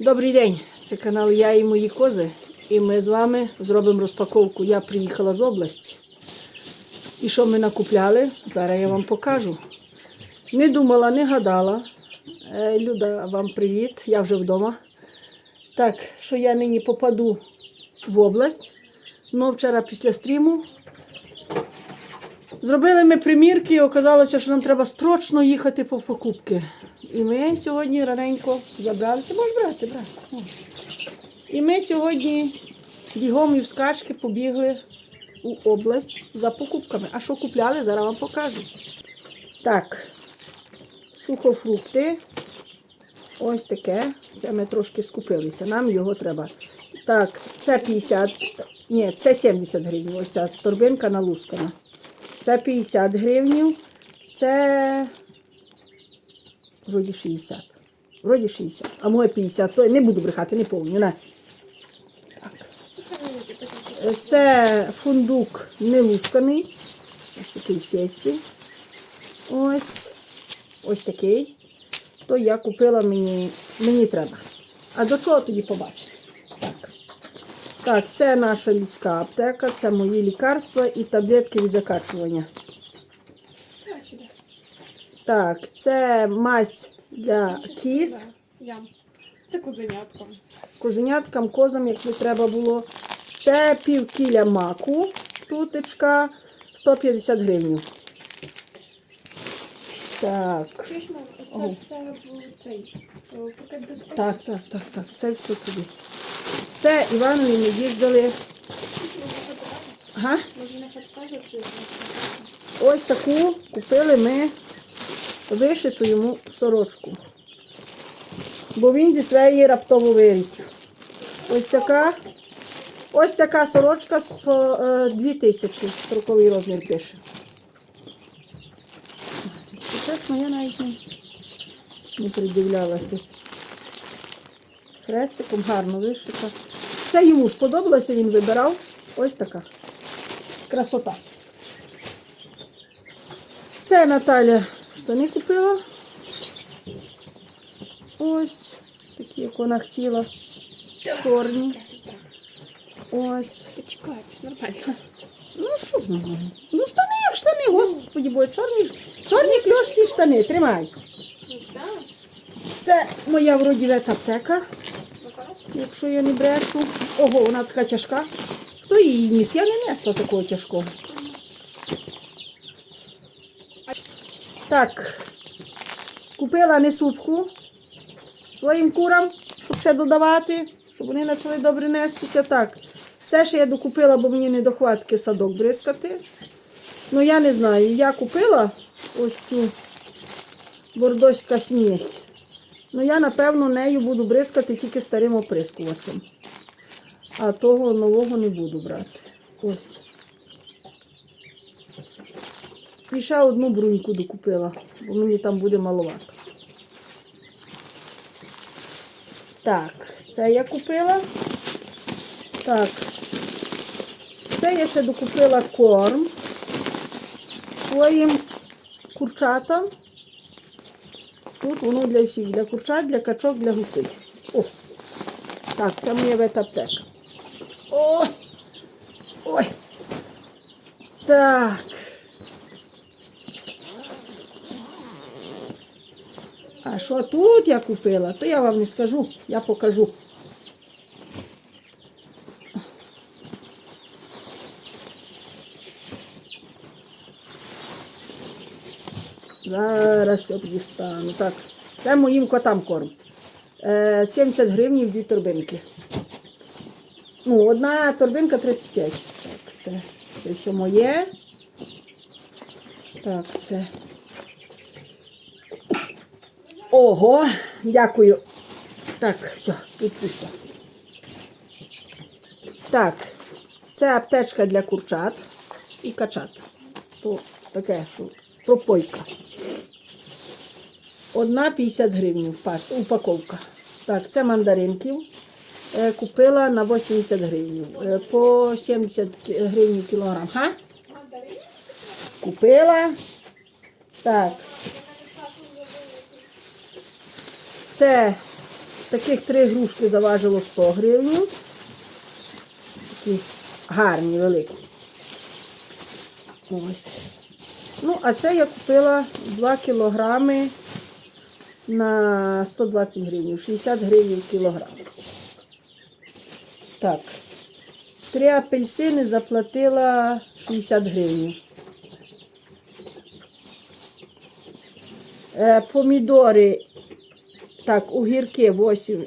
Добрий день, це канал Я і мої кози. І ми з вами зробимо розпаковку. Я приїхала з області. І що ми накупляли, зараз я вам покажу. Не думала, не гадала. Е, Люда, вам привіт, я вже вдома. Так, що я нині попаду в область. Ну, вчора після стріму Зробили ми примірки, і оказалося, що нам треба строчно їхати по покупки. І ми сьогодні раненько забралися. Можеш брати, брати. І ми сьогодні бігом і в скачки побігли у область за покупками. А що купляли, зараз вам покажу. Так, сухофрукти. Ось таке. Це ми трошки скупилися. Нам його треба. Так, це 50, ні, це 70 гривень. Оця торбинка налускана. Це 50 гривнів. Це вроді 60. Вроді 60. А моє 50. То я не буду брехати, не повні. На. Так. Це фундук не лусканий. Ось такий в сітці. Ось. Ось такий. То я купила мені, мені треба. А до чого тоді побачите? Так. Так, це наша людська аптека, це мої лікарства і таблетки від закачування. Так, це мазь для кіз, Це козенятком. козеняткам, козам, якби треба було. Це пів кіля маку, тутечка, 150 гривень. Так, Чуєш, це все цей е, пакет безпеки. так, так, так, так, це все туди. Це Іванові ми їздили. Ага. Може, не покаже, чи Ось таку купили ми вишиту йому сорочку. Бо він зі своєї раптово виріс. Ось така. Ось така сорочка со, е, 2000, 40 розмір пише. Чесно, я навіть не, не придивлялася. Хрестиком гарно вишита. Це йому сподобалося, він вибирав. Ось така. Красота. Це Наталя штани купила. Ось такі, як вона хотіла. Чорні. Ось. Ти чекай, це нормально. Ну що ж нормально? Ну штани як штани, господі бой, чорні, чорні кльошкі штани, тримай. Це моя вроді вета аптека, якщо я не брешу. Ого, вона така тяжка. Хто її ніс? Я не несла такого тяжкого. Так, купила несучку своїм курам, щоб ще додавати, щоб вони почали добре нестися. Так, це ще я докупила, бо мені не до хватки садок бризкати. Ну, я не знаю, я купила ось цю бордоська смесь. Ну, я, напевно, нею буду бризкати тільки старим оприскувачем. А того нового не буду брати. Ось. І ще одну бруньку докупила, бо мені там буде маловато. Так, це я купила. Так. Це я ще докупила корм своїм курчатам. Тут воно для всіх, для курчат, для качок, для гусей. О! Так, це моя ветаптека. О! Ой! Так. Що тут я купила, то я вам не скажу, я покажу. Зараз все дістану. Так, це моїм котам корм. Е, 70 гривень дві торбинки. Ну, одна торбинка 35. Так, це, це все моє. Так, це. Ого, дякую. Так, все, тут. Так, це аптечка для курчат і качат. То таке, що пропойка. Одна 50 гривень упаковка. Так, це мандаринків. Е, Купила на 80 гривень. Е, По 70 гривень кілограм. Га? Купила. Так. Це Таких три грушки заважило 100 гривень. Такі гарні, великі. Ось. Ну, а це я купила 2 кілограми на 120 гривень, 60 гривень кілограм. Так. Три апельсини заплатила 60 гривень. Е, помідори, так, огірки 8,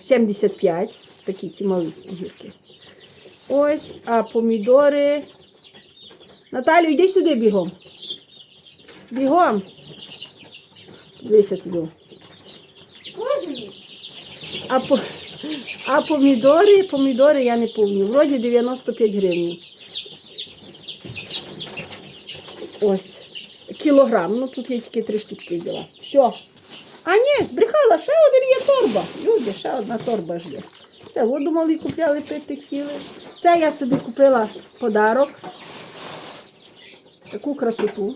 75, такі ті малі огірки. Ось, а помідори. Наталю, йди сюди бігом. Бігом. Дивися туди. А, по, а помідори, помідори я не помню. Вроді 95 гривень. Ось. Кілограм. Ну тут я тільки три штучки взяла. Все. А ні, збрехала, ще один є торба. Люди, ще одна торба ж є. Це воду мали купляли, пити хотіли. Це я собі купила подарок. Таку красоту.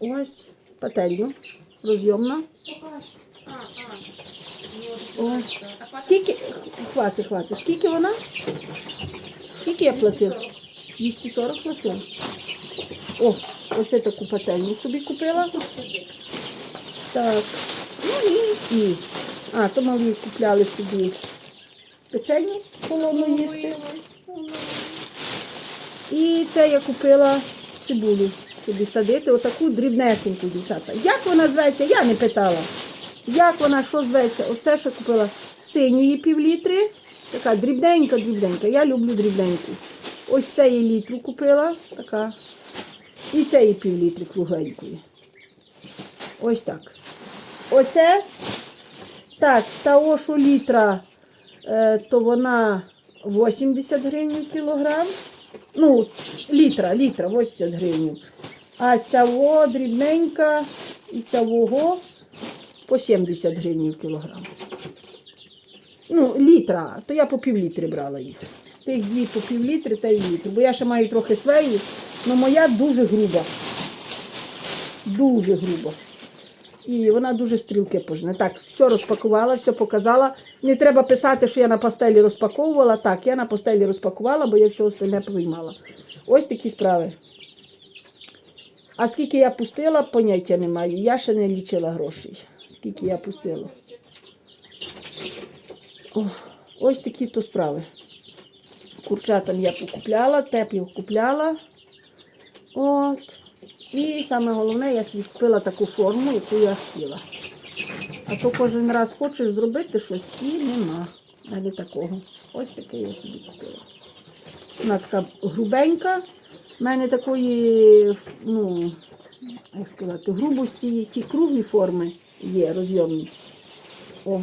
Ось пательню. Розйомна. Ось. Скільки? Хвати, хвати. Скільки вона? Скільки я платила? 240. 240 платила. О, оце таку пательню собі купила. Так. Ну і. і. А, то мали купляли собі печеню холодну їсти. І це я купила цибулю собі садити, отаку дрібнесеньку, дівчата. Як вона зветься, я не питала. Як вона, що зветься? Оце ще купила синьої півлітри. Така дрібненька, дрібненька. Я люблю дрібненьку. Ось це є літру купила. Така. І це є півлітри кругленької. Ось так. Оце. Так, та що літра, е, то вона 80 гривень кілограм. Ну, літра, літра, 80 гривень. А ця дрібненька і ця вого по 70 гривень кілограм. Ну, літра, то я по півлітри брала їх. Тих дві по півлітри та й літр. Бо я ще маю трохи свеї, але моя дуже груба. Дуже груба. І вона дуже стрілки пожне. Так, все розпакувала, все показала. Не треба писати, що я на пастелі розпаковувала. Так, я на пастелі розпакувала, бо я все остальне повиймала. Ось такі справи. А скільки я пустила, поняття не маю. Я ще не лічила грошей. Скільки я пустила. О, ось такі то справи. Курчатам я покупляла, теплів купляла. От. І саме головне, я купила таку форму, яку я хотіла. А то кожен раз хочеш зробити щось і нема. Навіть такого. Ось таке я собі купила. Вона така грубенька. У мене такої, ну, як сказати, грубості, ті круглі форми є розйомні. О,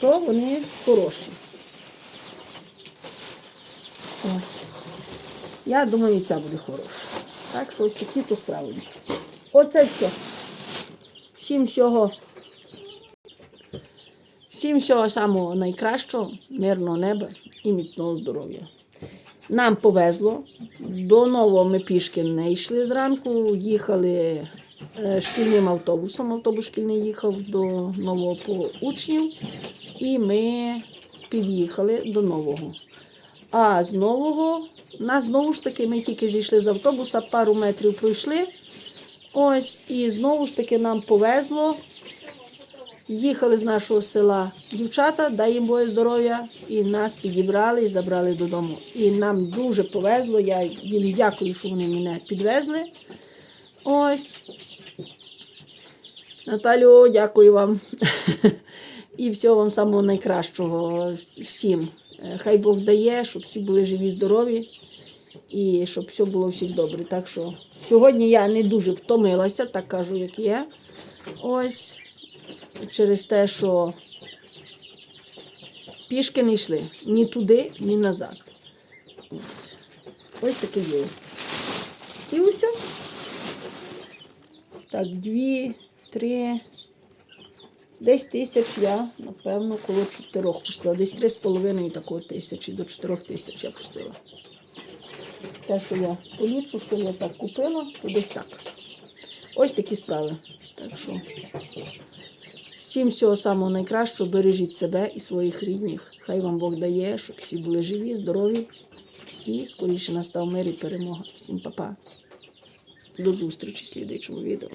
то вони хороші. Ось. Я думаю, ця буде хороша. Так що ось такі то справи. Оце все. Всім всього. Всім всього самого найкращого, мирного неба і міцного здоров'я. Нам повезло. До нового ми пішки не йшли зранку, їхали е, шкільним автобусом. Автобус шкільний їхав до нового по учнів. І ми під'їхали до нового. А з нового, нас знову ж таки, ми тільки зійшли з автобуса, пару метрів пройшли. Ось, і знову ж таки нам повезло. Їхали з нашого села дівчата, дай їм Боже здоров'я, і нас підібрали і забрали додому. І нам дуже повезло. Я їм дякую, що вони мене підвезли. Ось. Наталю, дякую вам. І всього вам самого найкращого всім. Е, Хай Бог дає, щоб всі були живі, здорові і щоб все було всіх добре. Так що сьогодні я не дуже втомилася, так кажу, як є. Ось через те, що пішки не йшли ні туди, ні назад. Ось, Ось таке є. І усе. Так, дві, три. Десь тисяч я, напевно, коло чотирьох пустила. Десь три з половиною такої тисячі до чотирьох тисяч я пустила. Те, що я полічу, що я так купила, то десь так. Ось такі справи. Так що Всім всього самого найкращого, бережіть себе і своїх рідних. Хай вам Бог дає, щоб всі були живі, здорові і скоріше настав мир і перемога. Всім па-па. До зустрічі в слідуючому відео.